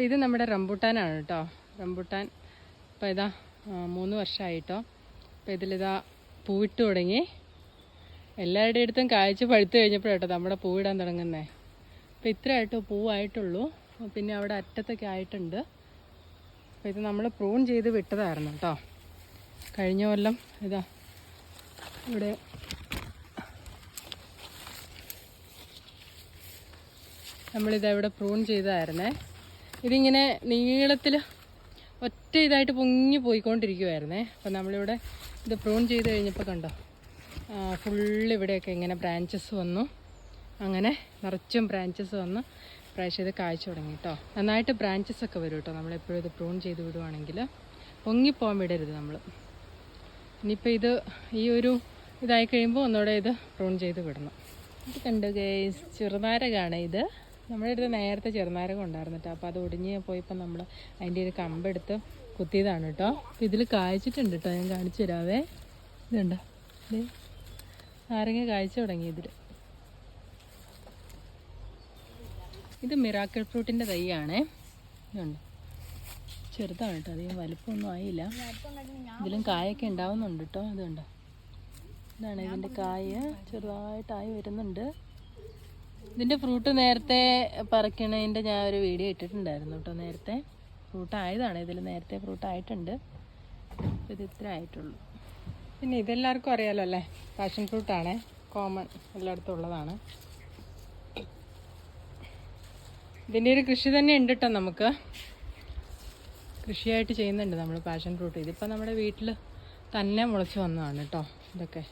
അപ്പോൾ ഇത് നമ്മുടെ റംബൂട്ടാനാണ് കേട്ടോ. റംബൂട്ടാൻ അപ്പോൾ ഇതാ മൂന്ന് വർഷമായിട്ടോ അപ്പോൾ ഇതിലിതാ പൂവിട്ട് തുടങ്ങി. എല്ലാവരുടെ അടുത്തും കാഴ്ച പഴുത്ത് കഴിഞ്ഞപ്പോഴാട്ടോ നമ്മുടെ പൂവിടാൻ തുടങ്ങുന്നേ. അപ്പോൾ ഇത്രയായിട്ടോ പൂവായിട്ടുള്ളൂ. പിന്നെ അവിടെ അറ്റത്തൊക്കെ ആയിട്ടുണ്ട്. അപ്പോൾ ഇത് നമ്മൾ പ്രൂൺ ചെയ്ത് വിട്ടതായിരുന്നു കേട്ടോ. കഴിഞ്ഞ കൊല്ലം ഇതാ ഇവിടെ നമ്മളിതാ ഇവിടെ പ്രൂൺ ചെയ്തതായിരുന്നേ. ഇതിങ്ങനെ നീളത്തിൽ ഒറ്റ ഇതായിട്ട് പൊങ്ങി പോയിക്കൊണ്ടിരിക്കുമായിരുന്നേ അപ്പം നമ്മളിവിടെ ഇത് പ്രൂൺ ചെയ്ത് കഴിഞ്ഞപ്പോൾ കണ്ടോ ഫുള്ള് ഇവിടെയൊക്കെ ഇങ്ങനെ ബ്രാഞ്ചസ് വന്നു. അങ്ങനെ നിറച്ചും ബ്രാഞ്ചസ് വന്ന്. പ്രാവശ്യം ഇത് കാഴ്ച തുടങ്ങി കേട്ടോ നന്നായിട്ട് ബ്രാഞ്ചസ് ഒക്കെ വരും കേട്ടോ നമ്മളെപ്പോഴും ഇത് പ്രൂൺ ചെയ്ത് വിടുവാണെങ്കിൽ പൊങ്ങിപ്പോകാൻ വിടരുത് നമ്മൾ ഇനിയിപ്പോൾ ഇത് ഈ ഒരു ഇതായി കഴിയുമ്പോൾ ഒന്നുകൂടെ ഇത് പ്രൂൺ ചെയ്ത് വിടണം. ഇത് കണ്ടു ഗേസ് ചെറുനാരകാണ് ഇത്. നമ്മുടെ അടുത്ത് നേരത്തെ ചെറുനാരകം ഉണ്ടായിരുന്നു കേട്ടോ അപ്പോൾ അത് ഒടിഞ്ഞ് പോയപ്പോൾ നമ്മൾ അതിന്റെ ഒരു കമ്പെടുത്ത് കുത്തിയതാണ് കേട്ടോ. അപ്പോൾ ഇതിൽ കായ്ച്ചിട്ടുണ്ട് കേട്ടോ ഞാൻ കാണിച്ചു തരാവേ. ഇതുണ്ടോ? ഇത് നാരങ്ങ കായ്ച്ചു തുടങ്ങി ഇതിൽ ഇത് മിറാക്കിൾ ഫ്രൂട്ടിന്റെ തൈയാണേ. ഇതുണ്ട്. ചെറുതാണ് കേട്ടോ അധികം വലിപ്പമൊന്നും ആയില്ല. ഇതിലും കായൊക്കെ ഉണ്ടാവുന്നുണ്ട് കേട്ടോ ഇതുണ്ടോ. ഇതാണ് ഇതിന്റെ കായ ചെറുതായിട്ടായി വരുന്നുണ്ട്. ഇതിന്റെ ഫ്രൂട്ട് നേരത്തെ പറിക്കണതിന്റെ ഞാൻ ഒരു വീഡിയോ ഇട്ടിട്ടുണ്ടായിരുന്നു കേട്ടോ നേരത്തെ. ഫ്രൂട്ട് ആയതാണ്. ഇതിൽ നേരത്തെ ഫ്രൂട്ട് ആയിട്ടുണ്ട്. ഇത് ഇത്ര ആയിട്ടുള്ളൂ. പിന്നെ ഇതെല്ലാവർക്കും അറിയാലോ അല്ലേ? പാഷൻ ഫ്രൂട്ടാണ് കോമൺ എല്ലായിടത്തും ഉള്ളതാണ്. ഇതിന്റെ ഒരു കൃഷി തന്നെ ഉണ്ട് കേട്ടോ നമുക്ക്. കൃഷിയായിട്ട് ചെയ്യുന്നുണ്ട് നമ്മൾ പാഷൻ ഫ്രൂട്ട് ഇതിപ്പോൾ നമ്മുടെ വീട്ടിൽ തന്നെ മുളച്ച് വന്നതാണ് കേട്ടോ ഇതൊക്കെ.